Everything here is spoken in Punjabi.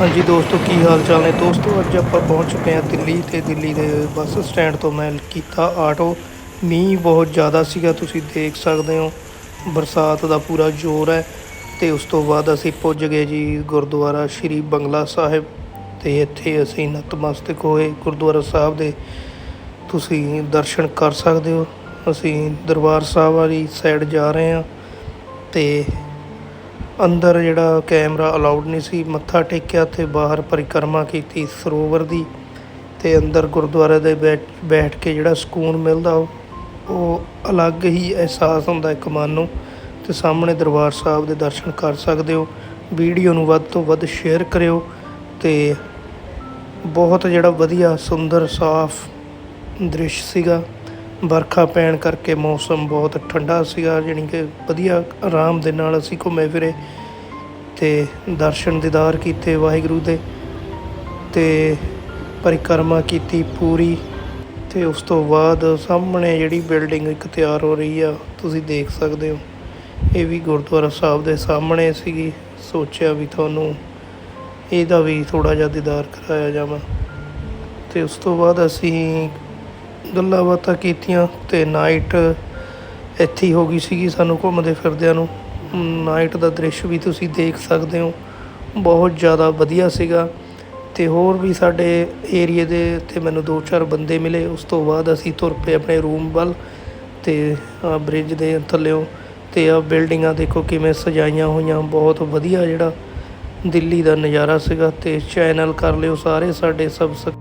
ਹਾਂਜੀ ਦੋਸਤੋ, ਕੀ ਹਾਲ ਚਾਲ ਨੇ? ਦੋਸਤੋ, ਅੱਜ ਆਪਾਂ ਪਹੁੰਚ ਚੁੱਕੇ ਹਾਂ ਦਿੱਲੀ ਤੇ ਦਿੱਲੀ ਦੇ ਬੱਸ ਸਟੈਂਡ ਤੋਂ ਮੈਂ ਕੀਤਾ ਆਟੋ। ਮੀਂਹ ਬਹੁਤ ਜ਼ਿਆਦਾ ਸੀਗਾ, ਤੁਸੀਂ ਦੇਖ ਸਕਦੇ ਹੋ। ਬਰਸਾਤ ਦਾ ਪੂਰਾ ਜ਼ੋਰ ਹੈ ਤੇ ਉਸ ਤੋਂ ਬਾਅਦ ਅਸੀਂ ਪੁੱਜ ਗਏ ਜੀ ਗੁਰਦੁਆਰਾ ਸ਼੍ਰੀ ਬੰਗਲਾ ਸਾਹਿਬ ਤੇ ਇੱਥੇ ਅਸੀਂ ਨਤਮਸਤਕ ਹੋਏ। ਗੁਰਦੁਆਰਾ ਸਾਹਿਬ ਦੇ ਤੁਸੀਂ ਦਰਸ਼ਨ ਕਰ ਸਕਦੇ ਹੋ। ਅਸੀਂ ਦਰਬਾਰ ਸਾਹਿਬ ਵਾਲੀ ਸਾਈਡ ਜਾ ਰਹੇ ਹਾਂ ਤੇ ਅੰਦਰ ਜਿਹੜਾ ਕੈਮਰਾ ਅਲਾਉਡ ਨਹੀਂ ਸੀ, ਮੱਥਾ ਟੇਕਿਆ ਤੇ ਬਾਹਰ ਪਰਿਕਰਮਾ ਕੀਤੀ ਸਰੋਵਰ ਦੀ ਤੇ ਅੰਦਰ ਗੁਰਦੁਆਰੇ ਦੇ ਬੈਠ ਬੈਠ ਕੇ ਜਿਹੜਾ ਸਕੂਨ ਮਿਲਦਾ ਉਹ- ਉਹ ਅਲੱਗ ਹੀ ਅਹਿਸਾਸ ਹੁੰਦਾ ਇੱਕ ਮਨ ਨੂੰ ਤੇ ਸਾਹਮਣੇ ਦਰਬਾਰ ਸਾਹਿਬ ਦੇ ਦਰਸ਼ਨ ਕਰ ਸਕਦੇ ਹੋ। ਵੀਡੀਓ ਨੂੰ ਵੱਧ ਤੋਂ ਵੱਧ ਸ਼ੇਅਰ ਕਰਿਓ ਤੇ ਬਹੁਤ ਜਿਹੜਾ ਵਧੀਆ, ਸੁੰਦਰ, ਸਾਫ਼ ਦ੍ਰਿਸ਼ ਸੀਗਾ। ਵਰਖਾ ਪੈਣ ਕਰਕੇ ਮੌਸਮ ਬਹੁਤ ਠੰਡਾ ਸੀਗਾ, ਜਾਣੀ ਕਿ ਵਧੀਆ ਆਰਾਮ ਦੇ ਨਾਲ ਅਸੀਂ ਘੁੰਮੇ ਫਿਰੇ ਤੇ ਦਰਸ਼ਨ ਦੀਦਾਰ ਕੀਤੇ ਵਾਹਿਗੁਰੂ ਦੇ ਤੇ ਪਰਿਕਰਮਾ ਕੀਤੀ ਪੂਰੀ ਤੇ ਉਸ ਤੋਂ ਬਾਅਦ ਸਾਹਮਣੇ ਜਿਹੜੀ ਬਿਲਡਿੰਗ ਇੱਕ ਤਿਆਰ ਹੋ ਰਹੀ ਆ, ਤੁਸੀਂ ਦੇਖ ਸਕਦੇ ਹੋ। ਇਹ ਵੀ ਗੁਰਦੁਆਰਾ ਸਾਹਿਬ ਦੇ ਸਾਹਮਣੇ ਸੀਗੀ, ਸੋਚਿਆ ਵੀ ਤੁਹਾਨੂੰ ਇਹਦਾ ਵੀ ਥੋੜਾ ਜਿਹਾ ਦੀਦਾਰ ਕਰਾਇਆ ਜਾਵਾਂ। ਤੇ ਉਸ ਤੋਂ ਬਾਅਦ ਅਸੀਂ ਗੱਲਾਂ ਬਾਤਾਂ ਕੀਤੀਆਂ ਤੇ ਨਾਈਟ ਇੱਥੇ ਹੀ ਹੋ ਗਈ ਸੀਗੀ ਸਾਨੂੰ ਘੁੰਮਦੇ ਫਿਰਦਿਆਂ ਨੂੰ। ਨਾਈਟ ਦਾ ਦ੍ਰਿਸ਼ ਵੀ ਤੁਸੀਂ ਦੇਖ ਸਕਦੇ ਹੋ। ਬਹੁਤ ਜ਼ਿਆਦਾ ਵਧੀਆ ਸੀਗਾ। ਤੇ ਹੋਰ ਵੀ ਸਾਡੇ ਏਰੀਏ ਦੇ ਤੇ ਮੈਨੂੰ ਦੋ ਚਾਰ ਬੰਦੇ ਮਿਲੇ। ਉਸ ਤੋਂ ਬਾਅਦ ਅਸੀਂ ਤੁਰ ਪਏ ਆਪਣੇ ਰੂਮ ਵੱਲ ਤੇ ਆ ਬ੍ਰਿਜ ਦੇ ਥੱਲਿਓਂ ਤੇ ਆ ਬਿਲਡਿੰਗਾਂ ਦੇਖੋ ਕਿਵੇਂ ਸਜਾਈਆਂ ਹੋਈਆਂ। ਬਹੁਤ ਵਧੀਆ ਜਿਹੜਾ ਦਿੱਲੀ ਦਾ ਨਜ਼ਾਰਾ ਸੀਗਾ ਤੇ ਚੈਨਲ ਕਰ ਲਿਓ ਸਾਰੇ ਸਾਡੇ ਸਬਸਕ੍ਰਾਈਬ